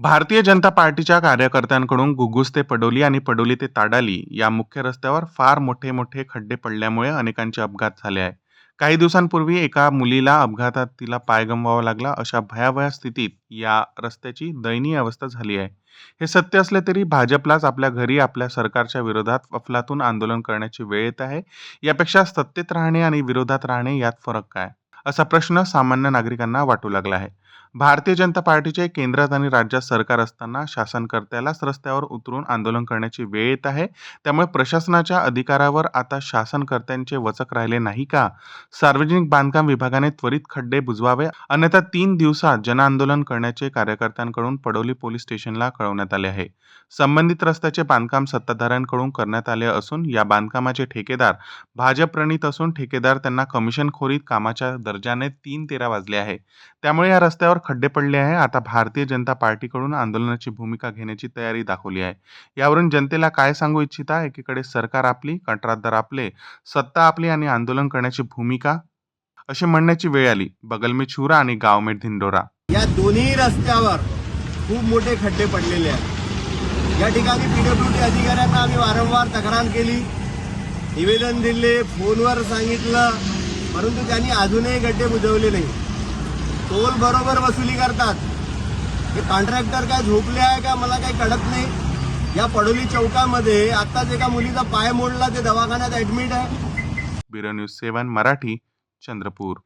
भारतीय जनता पार्टीच्या कार्यकर्त्यांकडून गुगुस ते पडोली आणि पडोली ते ताडाली या मुख्य रस्त्यावर फार मोठे मोठे खड्डे पडल्यामुळे अनेकांचे अपघात झाले आहे काही दिवसांपूर्वी एका मुलीला अपघातात तिला पाय गमवावा लागला अशा भयावह स्थितीत या रस्त्याची दयनीय अवस्था झाली आहे. हे सत्य असले तरी भाजपलाच आपल्या घरी आपल्या सरकारच्या विरोधात अफलातून आंदोलन करण्याची वेळ येत आहे. यापेक्षा सत्तेत राहणे आणि विरोधात राहणे यात फरक काय? असा प्रश्न सामान्य नागरिकांना वाटू लागला आहे. भारतीय जनता पार्टीचे केंद्रात आणि राज्यात सरकार असताना शासनकर्त्यालाच रस्त्यावर उतरून आंदोलन करण्याची वेळ येत आहे. त्यामुळे प्रशासनाच्या अधिकारावर आता शासनकर्त्यांचे वचक राहिले नाही का? सार्वजनिक बांधकाम विभागाने त्वरित खड्डे बुजवावे अन्यथा तीन दिवसात जनआंदोलन करण्याचे कार्यकर्त्यांकडून पडोली पोलीस स्टेशनला कळवण्यात आले आहे. संबंधित रस्त्याचे बांधकाम सत्ताधाऱ्यांकडून करण्यात आले असून या बांधकामाचे ठेकेदार भाजप प्रणित असून ठेकेदार त्यांना कमिशनखोरीत कामाच्या दर्जाने तीन तेरा वाजले आहे. त्यामुळे या रस्त्यावर खड्डे पडले आहे. आता भारतीय जनता पार्टीकडून आंदोलनाची भूमिका घेण्याची तयारी दाखवली आहे. यावरून जनतेला काय सांगू इच्छिता? एकीकडे सरकार आपली कंत्राटदार आपले सत्ता आपली आणि आंदोलन करण्याची भूमिका? अशी म्हणण्याची वेळ आली. बगल में छुरा आणि गाव में धिंडोरा. या दोन्ही रस्त्यावर खूप मोठे खड्डे पडलेले आहेत. या ठिकाणी पीडब्ल्यूडी अधिकाऱ्यांना आम्ही वारंवार तक्रार केली. निवेदन दिले फोनवर सांगितलं परंतु त्यांनी अजूनही गड्डे बुजवले नाही टोल बरोबर वसुली करतात. हे कॉन्ट्रॅक्टर काय झोपले आहे का? मला काही कळत नाही. या पडोली चौकामध्ये आत्ताच एका मुलीचा पाय मोडला ते दवाखान्यात ऍडमिट आहे. Bureau news seven Marathi Chandrapur.